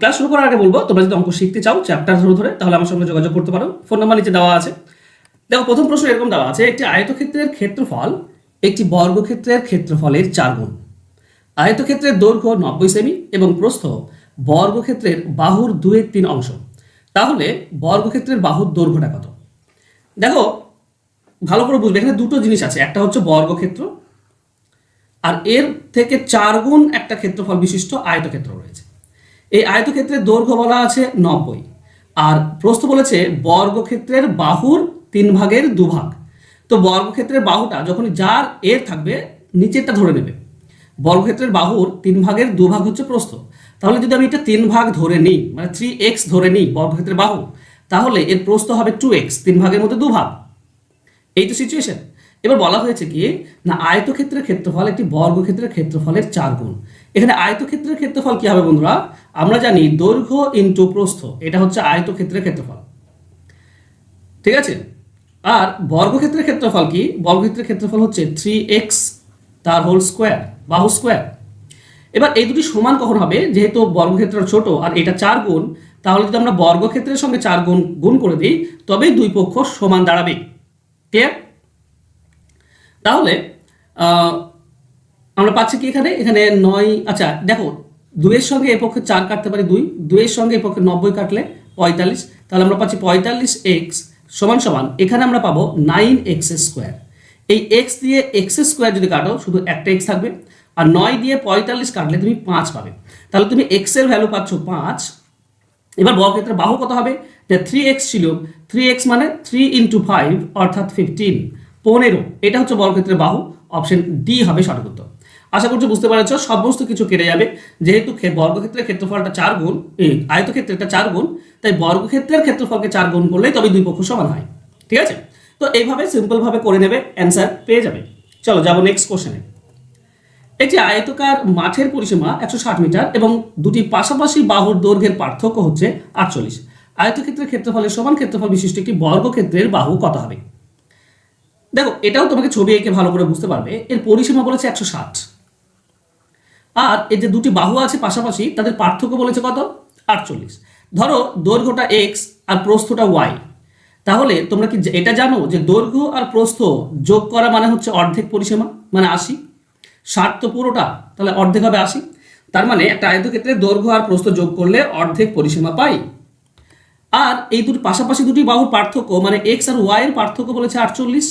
Class শুরু করার আগে বলব, তোমরা যদি অঙ্ক শিখতে চাও চ্যাপ্টার ধরে ধরে, তাহলে আমার সঙ্গে যোগাযোগ করতে পারো। ফোন নাম্বার নিচে দেওয়া আছে। দেখো, প্রথম প্রশ্ন এরকম দেওয়া আছে, একটি আয়তক্ষেত্রের ক্ষেত্রফল একটি বর্গক্ষেত্রের ক্ষেত্রফলের চার গুণ। আয়তক্ষেত্রের দৈর্ঘ্য নব্বই সেমি এবং প্রস্থ বর্গক্ষেত্রের বাহুর দুয়ের তিন অংশ। তাহলে বর্গক্ষেত্রের বাহুর দৈর্ঘ্যটা কত? দেখো, ভালো করে বুঝবে, এখানে দুটো জিনিস আছে, একটা হচ্ছে বর্গক্ষেত্র আর এর থেকে চার গুণ একটা ক্ষেত্রফল বিশিষ্ট আয়তক্ষেত্র। এই আয়তক্ষেত্রের দৈর্ঘ্য বলা আছে নব্বই। আর প্রস্থ বলেছে বর্গক্ষেত্রের বাহুর তিন ভাগের দুভাগ তো বর্গক্ষেত্রের বাহুটা যখন যার এর থাকবে, নিচেরটা ধরে নেবে। বর্গক্ষেত্রের বাহুর তিন ভাগের দুভাগ হচ্ছে প্রস্থ। তাহলে যদি আমি এটা তিন ভাগ ধরে নিই মানে থ্রি এক্স ধরে নিই বর্গক্ষেত্রের বাহু, তাহলে এর প্রস্থ হবে টু এক্স তিন ভাগের মধ্যে দুভাগ এই তো সিচুয়েশন এবার বলা হয়েছে কি, না আয়তক্ষেত্রের ক্ষেত্রফল একটি বর্গক্ষেত্রের ক্ষেত্রফলের চার গুণ। এখানে আয়তক্ষেত্রের ক্ষেত্রফল কি হবে বন্ধুরা? আমরা জানি দৈর্ঘ্য ইন্টু প্রস্থ। এটা হচ্ছে আয়তক্ষেত্রের ক্ষেত্রফল। ঠিক আছে? আর বর্গক্ষেত্রের ক্ষেত্রফল কি? বর্গক্ষেত্রের ক্ষেত্রফল হচ্ছে থ্রি এক্স তার হোল স্কোয়ার বাহু স্কোয়ার এবার এই দুটি সমান কখন হবে? যেহেতু বর্গক্ষেত্র ছোট আর এটা চার গুণ, তাহলে যদি আমরা বর্গক্ষেত্রের সঙ্গে চার গুণ গুণ করে দিই, তবেই দুই পক্ষ সমান দাঁড়াবে। ক্লিয়ার তাহলে আমরা পাচ্ছি কি এখানে? এখানে নয় আচ্ছা দেখো, দুইয়ের সঙ্গে এ পক্ষে চার কাটতে পারি দুই, দুইয়ের সঙ্গে এ পক্ষে নব্বই কাটলে পঁয়তাল্লিশ, তাহলে আমরা পাচ্ছি পঁয়তাল্লিশ এক্স সমান সমান, এখানে আমরা পাবো নাইন এক্স স্কোয়ার এই এক্স দিয়ে এক্স স্কোয়ার যদি কাটো, শুধু একটা এক্স থাকবে, আর নয় দিয়ে পঁয়তাল্লিশ কাটলে তুমি পাঁচ পাবে। তাহলে তুমি এক্সের ভ্যালু পাচ্ছ পাঁচ। এবার বর্গক্ষেত্রের বাহু কত হবে? যে থ্রি এক্স ছিল থ্রি এক্স মানে থ্রি ইন্টু ফাইভ অর্থাৎ ফিফটিন পনেরো, এটা হচ্ছে বর্গক্ষেত্রের বাহু অপশন ডি হবে সঠিক উত্তর। আশা করছি বুঝতে পারছ সমস্ত কিছু কেটে যাবে। যেহেতু বর্গক্ষেত্রের ক্ষেত্রফলটা চার গুণ এই আয়তক্ষেত্রেরটা চার গুণ তাই বর্গক্ষেত্রের ক্ষেত্রফলকে চার গুণ করলেই তবে দুই পক্ষ সমান হয়। ঠিক আছে? তো এইভাবে সিম্পল ভাবে করে নেবে অ্যান্সার পেয়ে যাবে। চলো যাব নেক্সট কোশ্চেনে একটি আয়তকার মাঠের পরিসীমা একশো ষাট মিটার এবং দুটি পাশাপাশি বাহুর দৈর্ঘ্যের পার্থক্য হচ্ছে আটচল্লিশ। আয়তক্ষেত্রের ক্ষেত্রফলের সমান ক্ষেত্রফল বিশিষ্ট একটি বর্গক্ষেত্রের বাহু কত হবে? দেখো এটাও তোমাকে ছবি এঁকে ভালো করে বুঝতে পারবে। এর পরিসীমা বলেছে একশো ষাট। আর এর যে দুটি বাহু আছে পাশাপাশি, তাদের পার্থক্য বলেছে কত? আটচল্লিশ। ধরো দৈর্ঘ্যটা এক্স আর প্রস্থটা ওয়াই তাহলে তোমরা কি এটা জানো যে দৈর্ঘ্য আর প্রস্থ যোগ করা মানে হচ্ছে অর্ধেক পরিসীমা মানে আশি? ষাট তো পুরোটা, তাহলে অর্ধেক হবে আশি। তার মানে একটা আয়তক্ষেত্রে দৈর্ঘ্য আর প্রস্থ যোগ করলে অর্ধেক পরিসীমা পাই। আর এই দুটি, পাশাপাশি দুটি বাহুর পার্থক্য মানে এক্স আর ওয়াই এর পার্থক্য বলেছে আটচল্লিশ।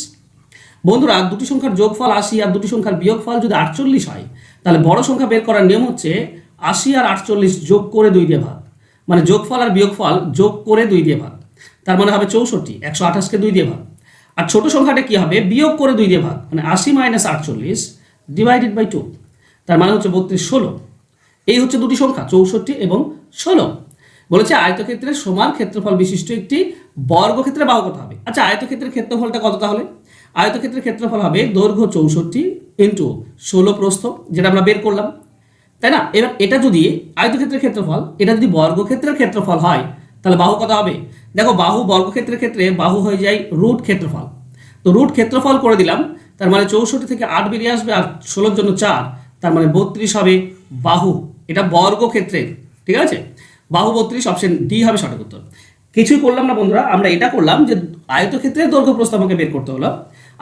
বন্ধুরা, দুটি সংখ্যার যোগফল আশি আর দুটি সংখ্যার বিয়োগফল যদি আটচল্লিশ হয় তাহলে বড় সংখ্যা বের করার নিয়ম হচ্ছে আশি আর আটচল্লিশ যোগ করে দুই দিয়ে ভাগ। মানে যোগফল আর বিয়োগফল যোগ করে দুই দিয়ে ভাগ। তার মানে হবে চৌষট্টি, একশো আঠাশকে দুই দিয়ে ভাগ। আর ছোট সংখ্যাটা কি হবে? বিয়োগ করে দুই দিয়ে ভাগ। মানে আশি মাইনাস আটচল্লিশ ডিভাইডেড বাই টু তার মানে হচ্ছে বত্রিশ ষোলো। এই হচ্ছে দুটি সংখ্যা, চৌষট্টি এবং ষোলো। বলেছে আয়তক্ষেত্রে সমান ক্ষেত্রফল বিশিষ্ট একটি বর্গক্ষেত্রের বাহু কত হবে? আচ্ছা আয়তক্ষেত্রের ক্ষেত্রফলটা কত তাহলে? আয়তক্ষেত্রের ক্ষেত্রফল হবে দৈর্ঘ্য চৌষট্টি ইন্টু ষোলো প্রস্থ, যেটা আমরা বের করলাম, তাই না? এবার এটা যদি আয়তক্ষেত্রের ক্ষেত্রফল, এটা যদি বর্গক্ষেত্রের ক্ষেত্রফল হয়, তাহলে বাহু কত হবে? দেখো, বাহু বর্গক্ষেত্রের ক্ষেত্রে বাহু হয়ে যায় রুট ক্ষেত্রফল। তো রুট ক্ষেত্রফল করে দিলাম, তার মানে চৌষট্টি থেকে আট বেরিয়ে আসবে আর ষোলোর জন্য চার, তার মানে বত্রিশ হবে বাহু। এটা বর্গক্ষেত্রের, ঠিক আছে? বাহু বত্রিশ অপশন ডি হবে সঠিক উত্তর। কিছুই করলাম না বন্ধুরা, আমরা এটা করলাম যে আয়তক্ষেত্রের দৈর্ঘ্য প্রস্থ আমাকে বের করতে হলো।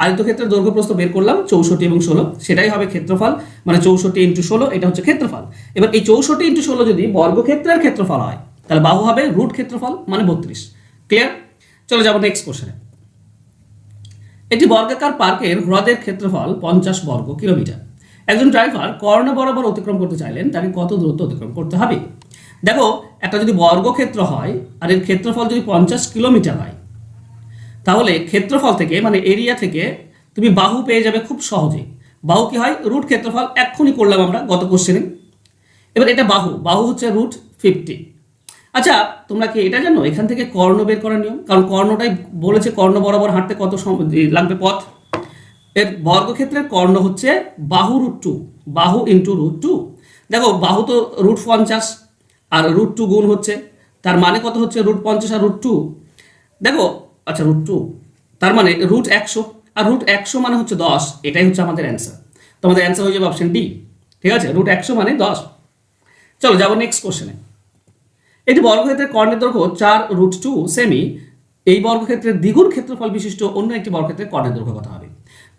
আয়তক্ষেত্রের দৈর্ঘ্য প্রস্থ বের করলাম চৌষট্টি এবং ষোলো। সেটাই হবে ক্ষেত্রফল মানে চৌষট্টি ইন্টু ষোলো, এটা হচ্ছে ক্ষেত্রফল। এবার এই চৌষট্টি ইন্টু ষোলো যদি বর্গক্ষেত্রের ক্ষেত্রফল হয়, তাহলে বাহু হবে রুট ক্ষেত্রফল মানে বত্রিশ। ক্লিয়ার চলে যাব নেক্সট কোশ্চেনে একটি বর্গাকার পার্কের হ্রদের ক্ষেত্রফল পঞ্চাশ বর্গ কিলোমিটার। একজন ড্রাইভার কর্ণ বরাবর অতিক্রম করতে চাইলেন, তাকে কত দূরত্ব অতিক্রম করতে হবে? দেখো, একটা যদি বর্গক্ষেত্র হয়, আর এর ক্ষেত্রফল যদি পঞ্চাশ কিলোমিটার হয় তাহলে ক্ষেত্রফল থেকে মানে এরিয়া থেকে তুমি বাহু পেয়ে যাবে খুব সহজেই। বাহু কি হয়? রুট ক্ষেত্রফল এক্ষুনি করলাম আমরা গত কোশ্চেনে এবার এটা বাহু। বাহু হচ্ছে রুট ফিফটি আচ্ছা তোমরা কি এটা জানো? এখান থেকে কর্ণ বের করার নিয়ম? কারণ কর্ণটাই বলেছে কর্ণ বরাবর হাঁটতে কত লাগবে পথ। এর বর্গক্ষেত্রের কর্ণ হচ্ছে বাহু রুট টু বাহু ইন্টু রুট টু দেখো, বাহু তো রুট পঞ্চাশ আর রুট টু গুণ হচ্ছে। তার মানে কত হচ্ছে? রুট পঞ্চাশ আর রুট টু দেখো আচ্ছা রুট টু তার মানে রুট একশো। আর রুট একশো মানে হচ্ছে দশ। এটাই হচ্ছে আমাদের অ্যান্সার তোমাদের অ্যান্সার হয়ে যাবে অপশন ডি ঠিক আছে? রুট একশো মানে দশ। চলো যাব নেক্সট কোশ্চেনে একটি বর্গক্ষেত্রের কর্ণের দৈর্ঘ্য চার রুট টু সেমি এই বর্গক্ষেত্রের দ্বিগুণ ক্ষেত্রফল বিশিষ্ট অন্য একটি বর্গক্ষেত্রের কর্ণের দৈর্ঘ্য কথা হবে।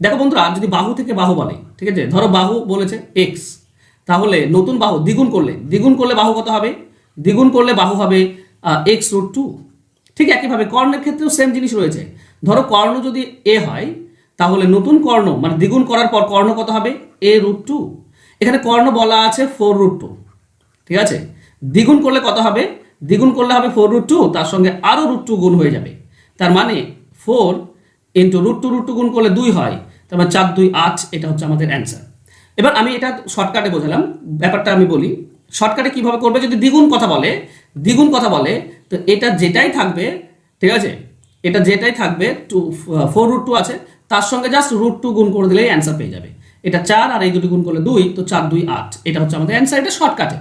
দেখো বন্ধুরা, যদি বাহু থেকে বাহু বলে, ঠিক আছে? ধরো বাহু বলেছে এক্স তাহলে নতুন বাহু দ্বিগুণ করলে দ্বিগুণ করলে বাহু কত হবে? দ্বিগুণ করলে বাহু হবে এক্স রুট টু ঠিক একইভাবে কর্ণের ক্ষেত্রেও সেম জিনিস রয়েছে। ধরো কর্ণ যদি এ হয়, তাহলে নতুন কর্ণ মানে দ্বিগুণ করার পর কর্ণ কত হবে? এ রুট টু এখানে কর্ণ বলা আছে ফোর রুট টু ঠিক আছে? দ্বিগুণ করলে কত হবে? দ্বিগুণ করলে হবে ফোর রুট টু তার সঙ্গে আরও রুট টু গুণ হয়ে যাবে। তার মানে four into root two root two গুণ করলে দুই হয়। তার মানে চার, দুই, আট, এটা হচ্ছে আমাদের অ্যান্সার এবার আমি এটা শর্টকাটে বোঝালাম। ব্যাপারটা আমি বলি। শর্টকাটে কীভাবে করবে? যদি দ্বিগুণ কথা বলে, দ্বিগুণ কথা বলে তো এটা যেটাই থাকবে, ঠিক আছে? এটা যেটাই থাকবে টু ফোর রুট টু আছে, তার সঙ্গে জাস্ট রুট টু গুণ করে দিলেই অ্যান্সার পেয়ে যাবে। এটা চার আর এই দুটি গুণ করলে দুই, তো চার, দুই, আট। এটা হচ্ছে আমাদের অ্যান্সার এটা শর্টকাটে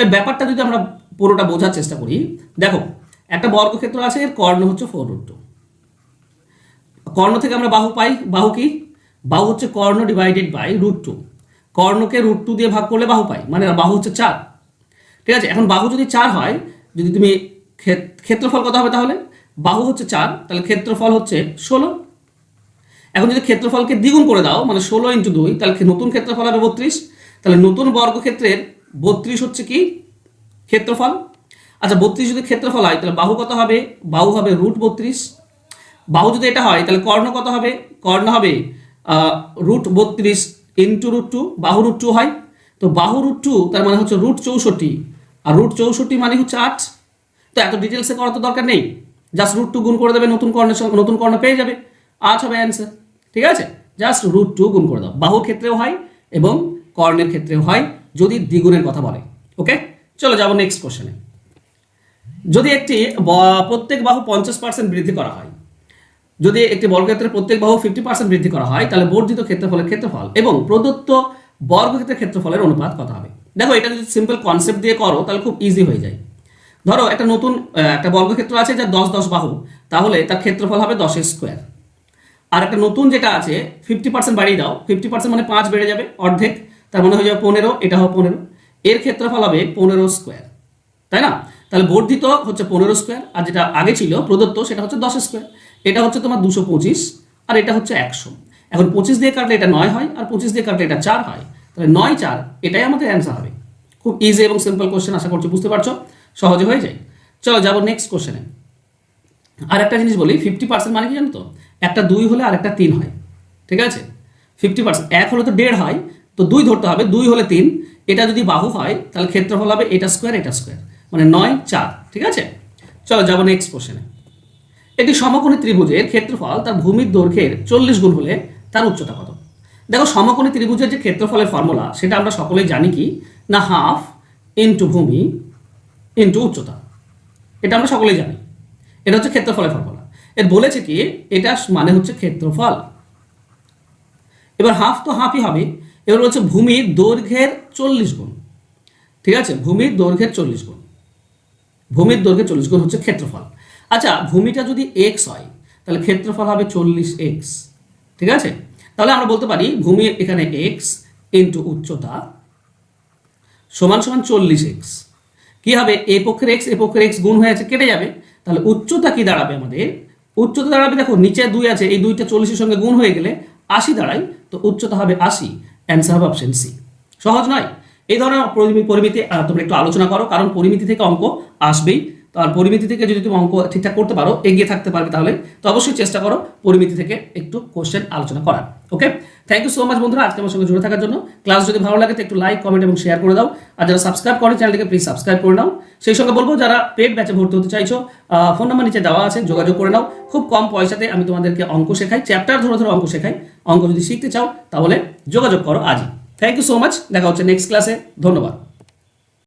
এর ব্যাপারটা যদি আমরা পুরোটা বোঝার চেষ্টা করি, দেখো, একটা বর্গক্ষেত্র আছে, এর কর্ণ হচ্ছে ফোর রুট টু কর্ণ থেকে আমরা বাহু পাই, বাহু কি? বাহু হচ্ছে কর্ণ ডিভাইডেড বাই রুট টু কর্ণকে রুট টু দিয়ে ভাগ করলে বাহু পাই মানে বাহু হচ্ছে চার। ঠিক আছে? এখন বাহু যদি চার হয়, যদি তুমি ক্ষেত্রফল কত হবে তাহলে? বাহু হচ্ছে চার, তাহলে ক্ষেত্রফল হচ্ছে ষোলো। এখন যদি ক্ষেত্রফলকে দ্বিগুণ করে দাও মানে ষোলো ইন্টু দুই, তাহলে নতুন ক্ষেত্রফল হবে বত্রিশ? তাহলে নতুন বর্গক্ষেত্রের বত্রিশ হচ্ছে কি? ক্ষেত্রফল। আচ্ছা বত্রিশ যদি ক্ষেত্রফল হয়, তাহলে বাহু কত হবে? বাহু হবে রুট বত্রিশ। বাহু যদি এটা হয়, তাহলে কর্ণ কত হবে? কর্ণ হবে রুট বত্রিশ ইন্টু রুট টু বাহু রুট টু হয়। তো বাহু রুট টু তার মানে হচ্ছে রুট চৌষট্টি। আর রুট চৌষট্টি মানে হচ্ছে আট। তো এত ডিটেলসে করার তো দরকার নেই। জাস্ট রুট টু গুণ করে দেবে, নতুন কর্ণের সঙ্গে নতুন কর্ণ পেয়ে যাবে। আট হবে অ্যান্সার ঠিক আছে? জাস্ট রুট টু গুণ করে দাও। বাহুর ক্ষেত্রেও হয় এবং কর্ণের ক্ষেত্রেও হয়, যদি দ্বিগুণের কথা বলে। ওকে চলো যাব নেক্সট কোশ্চেনে যদি একটি প্রত্যেক বাহু পঞ্চাশ পার্সেন্ট বৃদ্ধি করা হয়, যদি একটি বর্গক্ষেত্রের প্রত্যেক বাহু ফিফটি পার্সেন্ট বৃদ্ধি করা হয়, তাহলে বর্ধিত ক্ষেত্রফলের ক্ষেত্রফল এবং প্রদত্ত বর্গক্ষেত্রের ক্ষেত্রফলের অনুপাত কত হবে? দেখো, এটা যদি সিম্পল কনসেপ্ট দিয়ে করো, তাহলে খুব ইজি হয়ে যায়। ধরো একটা নতুন একটা বর্গক্ষেত্র আছে যার দশ দশ বাহু, তাহলে তার ক্ষেত্রফল হবে দশের স্কোয়ার আর একটা নতুন যেটা আছে ফিফটি পার্সেন্ট বাড়িয়ে দাও ফিফটি পার্সেন্ট মানে পাঁচ বেড়ে যাবে অর্ধেক, তার মানে হয়ে যাবে পনেরো, এটা হবে পনেরো। এর ক্ষেত্রফল হবে পনেরো স্কোয়ার তাই না? তাহলে বর্ধিত হচ্ছে পনেরো স্কোয়ার আর যেটা আগে ছিল প্রদত্ত সেটা হচ্ছে দশ স্কোয়ার এটা হচ্ছে তোমার দুশো পঁচিশ, আর এটা হচ্ছে একশো। এখন পঁচিশ দিয়ে কাটলে এটা নয় হয়, আর পঁচিশ দিয়ে কাটলে এটা চার হয়। তাহলে নয় চার, এটাই আমাদের অ্যান্সার হবে। খুব ইজি এবং সিম্পল কোশ্চেন আশা করছি বুঝতে পারছ। সহজে হয়ে যায়। চলো যাব নেক্সট কোশ্চেনে আর একটা জিনিস বলি ফিফটি পার্সেন্ট মানে কি জানো তো? একটা দুই হলে আর একটা তিন হয়। ঠিক আছে? ফিফটি পার্সেন্ট এক হলে তো দেড় হয়, তো দুই ধরতে হবে, দুই হলে তিন। এটা যদি বাহু হয়, তাহলে ক্ষেত্রফল হবে এটা স্কোয়ার এটা স্কোয়ার মানে নয়, চার। ঠিক আছে? চলো যাব নেক্সট কোশ্চেনে একটি সমকোণী ত্রিভুজের ক্ষেত্রফল তার ভূমির দৈর্ঘ্যের চল্লিশ গুণ হলে তার উচ্চতা কত? দেখো, সমকোণী ত্রিভুজের যে ক্ষেত্রফলের ফর্মুলা সেটা আমরা সকলেই জানি কি? না হাফ ইন্টু ভূমি ইন্টু উচ্চতা। এটা আমরা সকলেই জানি। এটা হচ্ছে ক্ষেত্রফলের ফর্মুলা। এর বলেছে কি, এটা মানে হচ্ছে ক্ষেত্রফল। এবার হাফ তো হাফই হবে। এবার বলছে ভূমির দৈর্ঘ্যের চল্লিশ গুণ। ঠিক আছে? ভূমির দৈর্ঘ্যের চল্লিশ গুণ। ভূমির দৈর্ঘ্যের চল্লিশ গুণ হচ্ছে ক্ষেত্রফল। আচ্ছা ভূমিটা যদি এক্স হয়, তাহলে ক্ষেত্রফল হবে চল্লিশ এক্স ঠিক আছে? তাহলে আমরা বলতে পারি ভূমি এখানে এক্স ইন্টু উচ্চতা সমান সমান চল্লিশ এক্স কি হবে? এ পক্ষের এক্স এ পক্ষের এক্স গুণ হয়ে আছে, কেটে যাবে। তাহলে উচ্চতা কি দাঁড়াবে আমাদের? উচ্চতা দাঁড়াবে, দেখো, নিচে দুই আছে, এই দুইটা চল্লিশের সঙ্গে গুণ হয়ে গেলে আশি দাঁড়ায়, তো উচ্চতা হবে আশি। অ্যান্সার হবে অপশন সি সহজ নয়? এই ধরনের পরিমি- পরিমিতি তোমরা একটু আলোচনা করো, কারণ পরিমিতি থেকে অঙ্ক আসবেই। তো আর পরিমিতি থেকে যদি তুমি অঙ্ক ঠিকঠাক করতে পারো, এগিয়ে থাকতে পারবে তাহলে, তো অবশ্যই চেষ্টা করো পরিমিতি থেকে একটু কোশ্চেন আলোচনা করার okay thank you so much বন্ধুরা, আজকে আমার সঙ্গে জুড়ে থাকার জন্য। ক্লাস যদি ভালো লাগে তো একটু লাইক কমেন্ট এবং শেয়ার করে দাও। আর যারা সাবস্ক্রাইব করে চ্যানেলটিকে প্লিজ সাবস্ক্রাইব করে নাও। সেই সঙ্গে বলব, যারা পেড ব্যাচে ভর্তি হতে চাইছো ফোন নাম্বার নিচে দেওয়া আছে, যোগাযোগ করে নাও। খুব কম পয়সাতে আমি তোমাদেরকে অঙ্ক শেখাই চ্যাপ্টার ধরে ধরে অঙ্ক শেখাই। অঙ্ক যদি শিখতে চাও, তাহলে যোগাযোগ করো আজই। থ্যাংক ইউ সো মাচ দেখা হচ্ছে নেক্সট ক্লাসে ধন্যবাদ।